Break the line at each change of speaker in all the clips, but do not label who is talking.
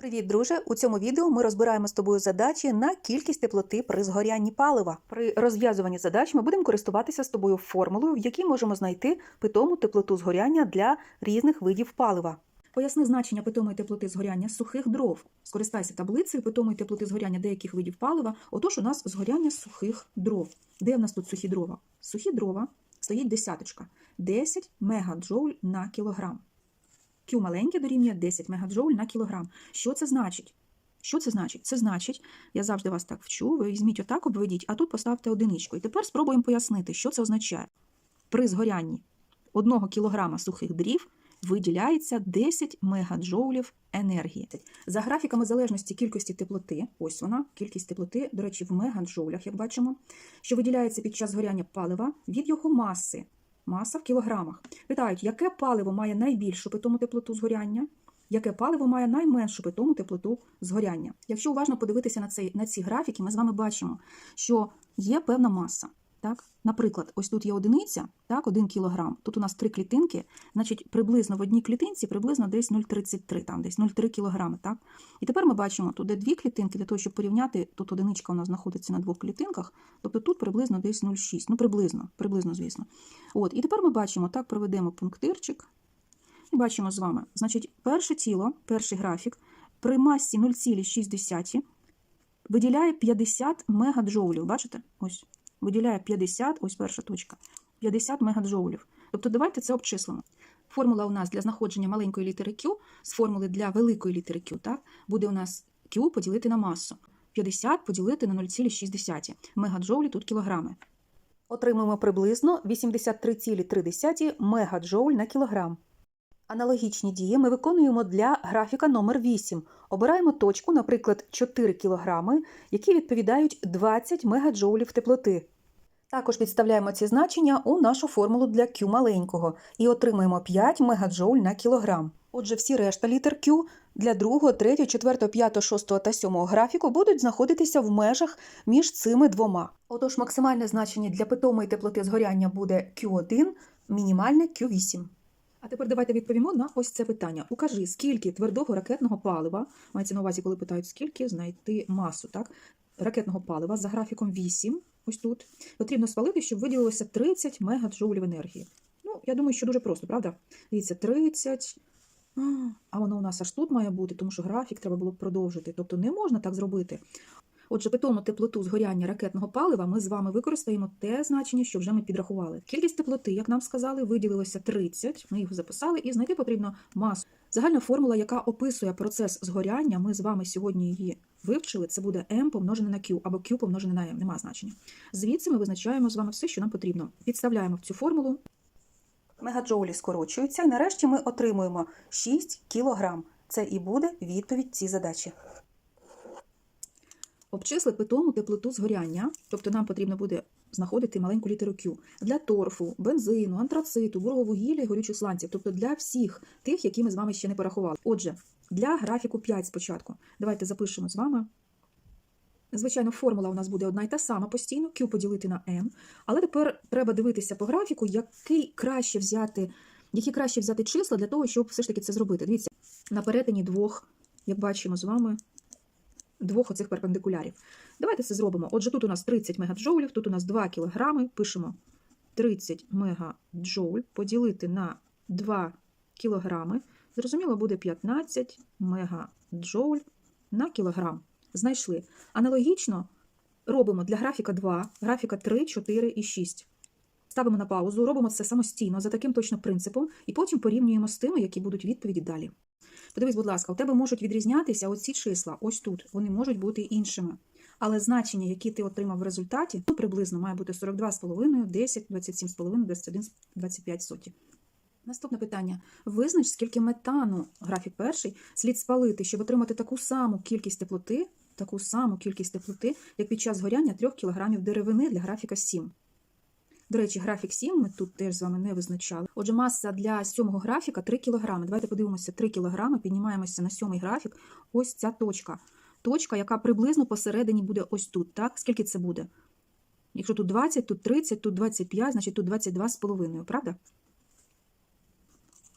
Привіт, друже! У цьому відео ми розбираємо з тобою задачі на кількість теплоти при згорянні палива. При розв'язуванні задач ми будемо користуватися з тобою формулою, в якій можемо знайти питому теплоту згоряння для різних видів палива. Поясни значення питомої теплоти згоряння сухих дров. Скористайся таблицею питомої теплоти згоряння деяких видів палива. Отож, у нас згоряння сухих дров. Де в нас тут сухі дрова? Сухі дрова стоїть десяточка. 10 мегаджоуль на кілограм. Q маленьке дорівнює 10 мегаджоуль на кілограм. Що це значить? Що це значить? Це значить, я завжди вас так вчу, ви візьміть отак, обведіть, а тут поставте одиничку. І тепер спробуємо пояснити, що це означає. При згорянні 1 кілограма сухих дрів виділяється 10 мегаджоулів енергії. За графіками залежності кількості теплоти, ось вона, кількість теплоти, до речі, в мегаджоулях, як бачимо, що виділяється під час згоряння палива від його маси. Маса в кілограмах. Питають, яке паливо має найбільшу питому теплоту згоряння, яке паливо має найменшу питому теплоту згоряння. Якщо уважно подивитися на, цей, на ці графіки, ми з вами бачимо, що є певна маса. Так? Наприклад, ось тут є одиниця, так, 1 кілограм. Тут у нас три клітинки, значить, приблизно в одній клітинці приблизно десь 0,33, там десь 0,3 кілограми. Так? І тепер ми бачимо, тут дві клітинки, для того, щоб порівняти, тут одиничка у нас знаходиться на двох клітинках, тобто тут приблизно десь 0,6, ну приблизно, приблизно, звісно. От, і тепер ми бачимо, так, проведемо пунктирчик, і бачимо з вами, значить, перше тіло, перший графік, при масі 0,6 виділяє 50 мегаджоулів, бачите? Ось виділяє 50, ось перша точка, 50 мегаджоулів. Тобто давайте це обчислимо. Формула у нас для знаходження маленької літери Q з формули для великої літери Q, так, буде у нас Q поділити на масу. 50 поділити на 0,6. Мегаджоулі тут кілограми. Отримуємо приблизно 83,3 мегаджоуль на кілограм. Аналогічні дії ми виконуємо для графіка номер 8. Обираємо точку, наприклад, 4 кг, які відповідають 20 мегаджоулів теплоти. Також підставляємо ці значення у нашу формулу для Q маленького і отримуємо 5 мегаджоуль на кілограм. Отже, всі решта літер Q для 2, 3, 4, 5, 6 та 7 графіку будуть знаходитися в межах між цими двома. Отож, максимальне значення для питомої теплоти згоряння буде Q1, мінімальне Q8. А тепер давайте відповімо на ось це питання. Укажи, скільки твердого ракетного палива, мається на увазі, коли питають, скільки знайти масу, так? Ракетного палива за графіком 8, ось тут, потрібно спалити, щоб виділилося 30 мегаджоулів енергії. Ну, я думаю, що дуже просто, правда? Дивіться, 30. А, воно у нас аж тут має бути, тому що графік треба було б продовжити. Тобто не можна так зробити. Отже, питому теплоту згоряння ракетного палива ми з вами використаємо те значення, що вже ми підрахували. Кількість теплоти, як нам сказали, виділилося 30, ми його записали, і знайти потрібно масу. Загальна формула, яка описує процес згоряння, ми з вами сьогодні її вивчили. Це буде m помножене на q або q помножене на m, нема значення. Звідси ми визначаємо з вами все, що нам потрібно. Підставляємо в цю формулу. Мегаджоулі скорочуються, і нарешті ми отримуємо 6 кілограм. Це і буде відповідь цій задачі. Обчисли питому теплоту згоряння, тобто нам потрібно буде знаходити маленьку літеру Q, для торфу, бензину, антрациту, буровугілля і горючих сланців, тобто для всіх тих, які ми з вами ще не порахували. Отже, для графіку 5 спочатку. Давайте запишемо з вами. Звичайно, формула у нас буде одна і та сама постійно, Q поділити на M. Але тепер треба дивитися по графіку, який краще взяти, які краще взяти числа для того, щоб все ж таки це зробити. Дивіться, на перетині двох, як бачимо з вами, двох оцих перпендикулярів. Давайте це зробимо. Отже, тут у нас 30 мегаджоулів, тут у нас 2 кілограми. Пишемо 30 мегаджоуль поділити на 2 кілограми. Зрозуміло, буде 15 мегаджоуль на кілограм. Знайшли. Аналогічно робимо для графіка 2, графіка 3, 4 і 6. Ставимо на паузу, робимо це самостійно за таким точно принципом, і потім порівнюємо з тими, які будуть відповіді далі. Подивись, будь ласка, у тебе можуть відрізнятися оці числа, ось тут, вони можуть бути іншими. Але значення, які ти отримав в результаті, ну, приблизно має бути 42,5, 10, 27,5, 21, 25 сотів. Наступне питання. Визнач, скільки метану, графік перший, слід спалити, щоб отримати таку саму кількість теплоти, таку саму кількість теплоти, як під час горяння 3 кг деревини для графіка 7. До речі, графік 7 ми тут теж з вами не визначали. Отже, маса для сьомого графіка 3 кг. Давайте подивимося 3 кг, піднімаємося на сьомий графік. Ось ця точка. Точка, яка приблизно посередині буде ось тут. Так? Скільки це буде? Якщо тут 20, тут 30, тут 25, значить тут 22,5, правда?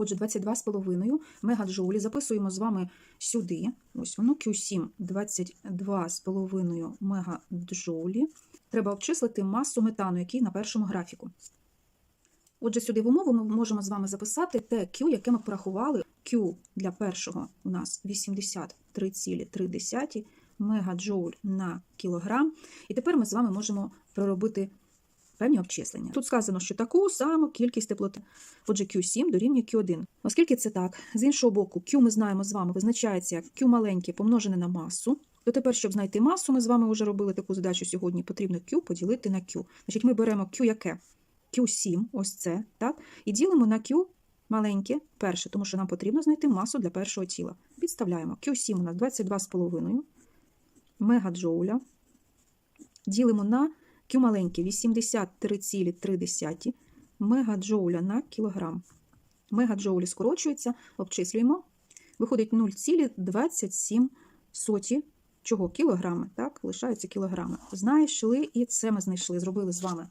Отже, 22,5 мегаджоулі записуємо з вами сюди. Ось воно Q7 22,5 мегаджоулі. Треба обчислити масу метану, який на першому графіку. Отже, сюди в умову ми можемо з вами записати те Q, яке ми порахували. Q для першого у нас 83,3 мегаджоуль на кілограм. І тепер ми з вами можемо проробити певні обчислення. Тут сказано, що таку саму кількість теплоти. Отже, Q7 дорівнює Q1. Оскільки це так, з іншого боку, Q ми знаємо з вами, визначається як Q маленьке помножене на масу. То тепер, щоб знайти масу, ми з вами вже робили таку задачу сьогодні, потрібно Q поділити на Q. Значить, ми беремо Q яке? Q7, ось це, так? І ділимо на Q маленьке перше, тому що нам потрібно знайти масу для першого тіла. Підставляємо Q7 у нас 22,5 мегаджоуля. Ділимо на Q маленьке 83,3 мегаджоуля на кілограм. Мегаджоулі скорочуються, обчислюємо. Виходить 0,27 чого? Кілограми, так? Лишаються кілограми. Знайшли, і це ми знайшли, зробили з вами.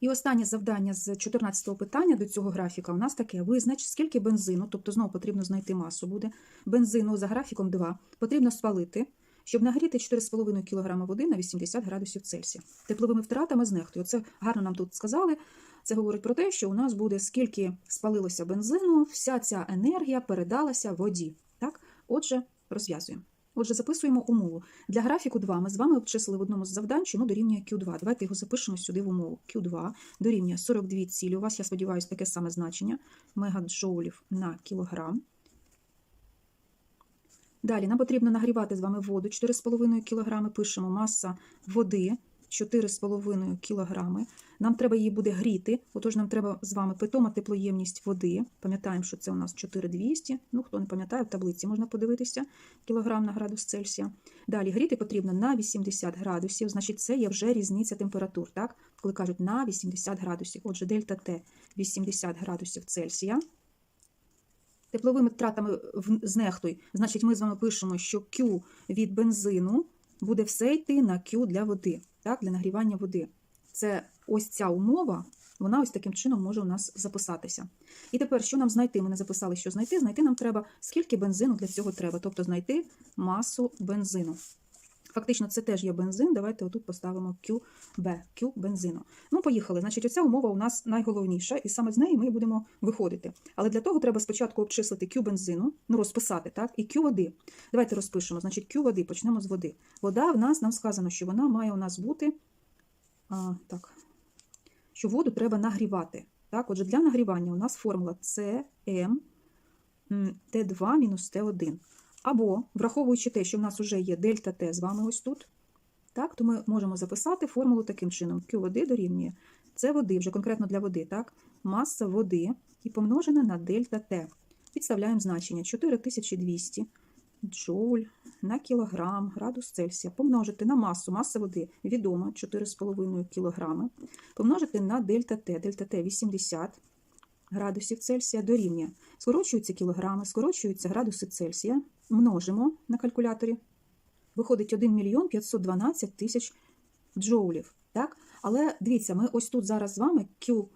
І останнє завдання з 14-го питання до цього графіка у нас таке: визнач, скільки бензину, тобто знову потрібно знайти масу буде. Бензину за графіком 2 потрібно спалити, щоб нагріти 4,5 кг води на 80 градусів Цельсія. Тепловими втратами знехтую. Це гарно нам тут сказали. Це говорить про те, що у нас буде скільки спалилося бензину, вся ця енергія передалася воді. Так, отже, розв'язуємо. Отже, записуємо умову. Для графіку 2 ми з вами обчислили в одному з завдань, воно дорівнює Q2. Давайте його запишемо сюди в умову. Q2 дорівнює 42 цілі. У вас, я сподіваюся, таке саме значення мегаджоулів на кілограм. Далі нам потрібно нагрівати з вами воду 4,5 кг. Пишемо маса води 4,5 кг. Нам треба її буде гріти, отож нам треба з вами питома теплоємність води. Пам'ятаємо, що це у нас 4200. Ну, хто не пам'ятає, в таблиці можна подивитися кілограм на градус Цельсія. Далі гріти потрібно на 80 градусів, значить, це є вже різниця температур, так? Коли кажуть на 80 градусів. Отже, дельта Т 80 градусів Цельсія. Тепловими втратами знехтуй, значить, ми з вами пишемо, що Q від бензину буде все йти на Q для води, так, для нагрівання води. Це ось ця умова, вона ось таким чином може у нас записатися. І тепер, що нам знайти? Ми не записали, що знайти. Знайти нам треба, скільки бензину для цього треба, тобто знайти масу бензину. Фактично, це теж є бензин. Давайте отут поставимо QB, Q бензину. Ну, поїхали. Значить, оця умова у нас найголовніша, і саме з неї ми будемо виходити. Але для того треба спочатку обчислити Q бензину, ну, розписати, так, і Q води. Давайте розпишемо. Значить, Q води, почнемо з води. Вода в нас нам сказано, що вона має у нас бути. А, так, що воду треба нагрівати. Так, Отже, для нагрівання у нас формула CM Т2 мінус Т1. Або, враховуючи те, що в нас вже є дельта Т з вами ось тут, так, то ми можемо записати формулу таким чином: Q води дорівнює це води, вже конкретно для води, так, маса води і помножена на дельта Т. Підставляємо значення 4200 джоуль на кілограм градус Цельсія. Помножити на масу, маса води відома 4,5 кг, помножити на дельта Т, дельта Т 80 градусів Цельсія дорівнює. Скорочуються кілограми, скорочуються градуси Цельсія, множимо на калькуляторі. Виходить 1 мільйон 512 тисяч джоулів. Так? Але дивіться, ми ось тут зараз з вами Q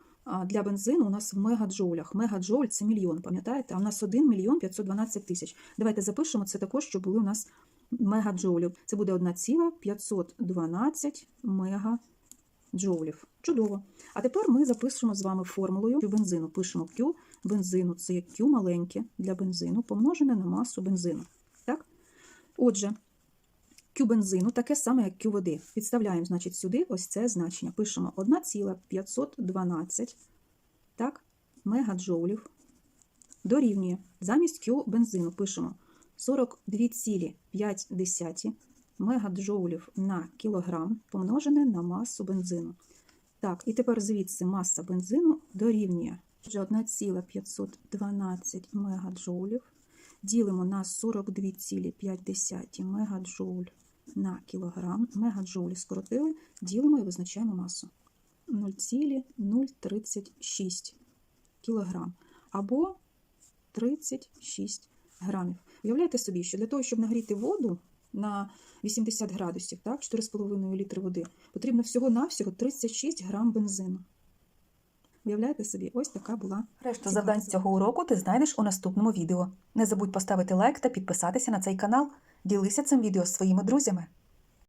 для бензину у нас в мегаджоулях. Мегаджоуль – це мільйон, пам'ятаєте? А у нас 1 мільйон 512 тисяч. Давайте запишемо це також, щоб були у нас мегаджоулів. Це буде 1,512 мегаджоулів. Чудово. А тепер ми запишемо з вами формулою бензину. Пишемо Q бензину, це Q маленьке для бензину, помножене на масу бензину. Так? Отже, Q бензину таке саме, як Q води. Підставляємо, значить, сюди ось це значення. Пишемо 1,512 так, мегаджоулів дорівнює. Замість Q бензину пишемо 42,5 мегаджоулів на кілограм помножене на масу бензину. Так, і тепер звідси маса бензину дорівнює 1,512 мегаджоулів. Ділимо на 42,5 мегаджоуль на кілограм. Мегаджоулі скоротили, ділимо і визначаємо масу 0,036 кілограм або 36 грамів. Уявляєте собі, що для того, щоб нагріти воду на 80 градусів, так, 4,5 літри води, потрібно всього-навсього 36 грам бензину.
Уявляєте собі, ось така була.
Решту завдань з цього уроку ти знайдеш у наступному відео. Не забудь поставити лайк та підписатися на цей канал. Ділися цим відео з своїми друзями.